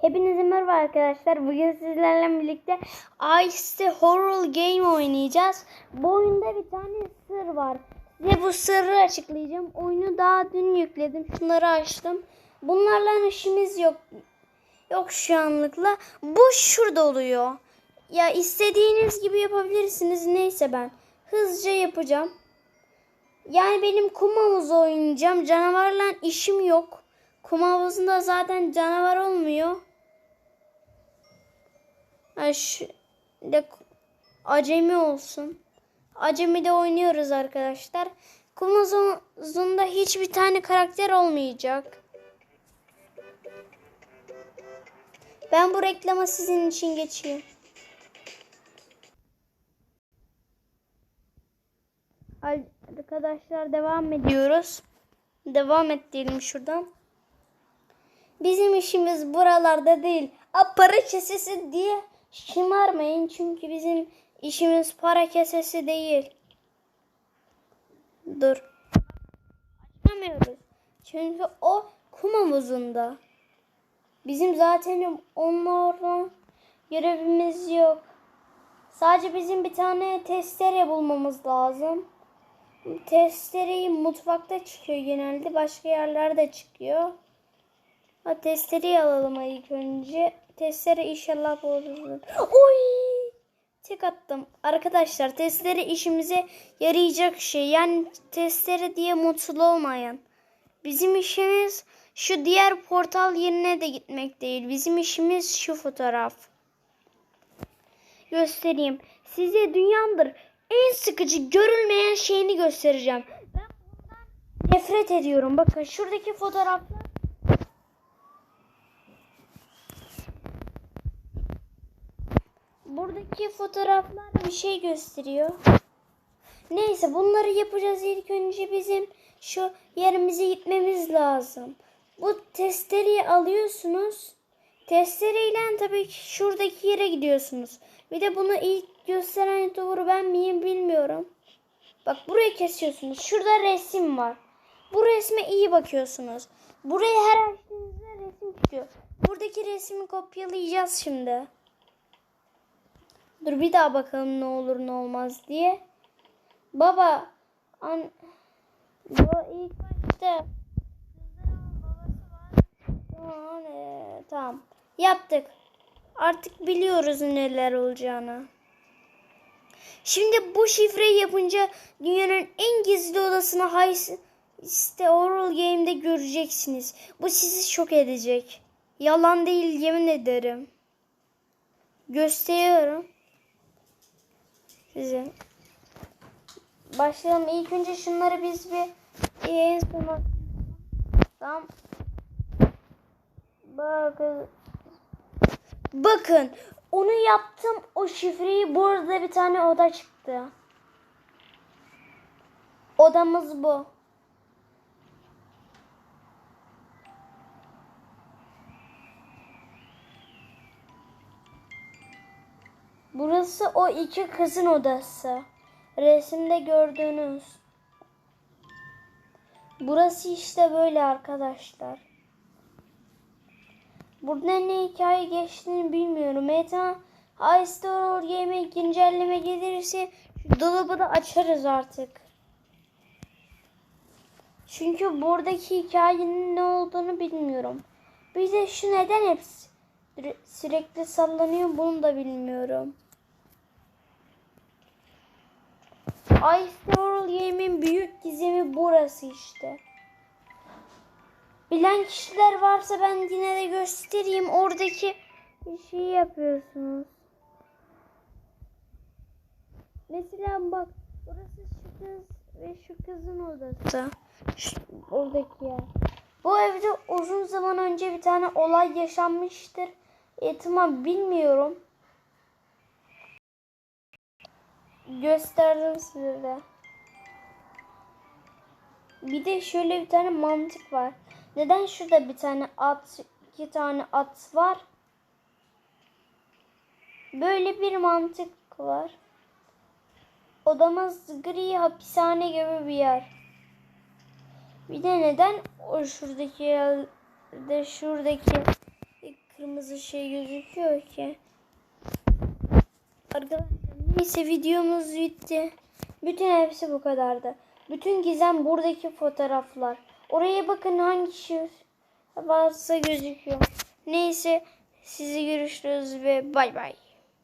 Hepinize merhaba arkadaşlar. Bugün sizlerle birlikte Ice Horror Game oynayacağız. Bu oyunda bir tane sır var. Size bu sırrı açıklayacağım. Oyunu daha dün yükledim. Şunları açtım. Bunlarla işimiz yok. Yok şu anlıkla. Bu şurada oluyor. Ya istediğiniz gibi yapabilirsiniz. Neyse ben hızlıca yapacağım. Yani benim kum havuzu oynayacağım. Canavarla işim yok. Kum havuzunda zaten canavar olmuyor. Şu de acemi olsun. Acemi de oynuyoruz arkadaşlar. Kum havuzunda hiçbir tane karakter olmayacak. Ben bu reklama sizin için geçeyim. Arkadaşlar devam ediyoruz. Devam et diyelim şuradan. Bizim işimiz buralarda değil. A para kesesi diye şımarmayın çünkü bizim işimiz para kesesi değil. Dur. Açamıyoruz. Çünkü o kum havuzunda. Bizim zaten onlardan görevimiz yok. Sadece bizim bir tane testere bulmamız lazım. Testereyi mutfakta çıkıyor genelde. Başka yerlerde çıkıyor. Ha testereyi alalım ilk önce. Testere inşallah buluruz. Oy! Tek attım. Arkadaşlar testere işimize yarayacak şey. Yani testere diye mutlu olmayan. Bizim işimiz şu diğer portal yerine de gitmek değil. Bizim işimiz şu fotoğraf. Göstereyim. Size dünyandır en sıkıcı görülmeyen şeyini göstereceğim. Ben bundan nefret ediyorum. Bakın şuradaki fotoğraflar Buradaki fotoğraflar bir şey gösteriyor. Neyse bunları yapacağız ilk önce bizim şu yerimize gitmemiz lazım. Bu testereyi alıyorsunuz. Testereyle tabii ki şuradaki yere gidiyorsunuz. Bir de bunu ilk gösteren doğru ben miyim bilmiyorum. Bak burayı kesiyorsunuz. Şurada resim var. Bu resme iyi bakıyorsunuz. Buraya her açtığınızda resim çıkıyor. Buradaki resmi kopyalayacağız şimdi. Dur bir daha bakalım ne olur ne olmaz diye. Baba an bu ilk başta Tamam. Yaptık. Artık biliyoruz neler olacağını. Şimdi bu şifreyi yapınca dünyanın en gizli odasını Heiste Oral Game'de göreceksiniz. Bu sizi şok edecek. Yalan değil yemin ederim. Gösteriyorum. Size. Başlayalım. İlk önce şunları biz bir en sona Tamam. Bakın. Bakın. Onu yaptım. O şifreyi burada bir tane oda çıktı. Odamız bu. Burası o iki kızın odası. Resimde gördüğünüz. Burası işte böyle arkadaşlar. Burada ne hikaye geçtiğini bilmiyorum. Eta Ice Horror Game'e güncelleme gelirse dolabı da açarız artık. Çünkü buradaki hikayenin ne olduğunu bilmiyorum. Bir de şu neden hepsi sürekli sallanıyor bunu da bilmiyorum. Ice Horror Game'in büyük gizemi burası işte. Bilen kişiler varsa ben yine de göstereyim. Oradaki şeyi yapıyorsunuz. Mesela bak burası şu kız ve şu kızın odası. Şu, oradaki yer. Bu evde uzun zaman önce bir tane olay yaşanmıştır. E, tamam bilmiyorum. Gösterdim size de. Bir de şöyle bir tane mantık var. Neden şurada bir tane at, iki tane at var? Böyle bir mantık var. Odamız gri hapishane gibi bir yer. Bir de neden o şuradaki yerde şuradaki kırmızı şey gözüküyor ki. Arkadaşlar neyse videomuz bitti. Bütün hepsi bu kadardı. Bütün gizem buradaki fotoğraflar. Oraya bakın hangi şiir varsa gözüküyor. Neyse sizi görüşürüz ve bay bay.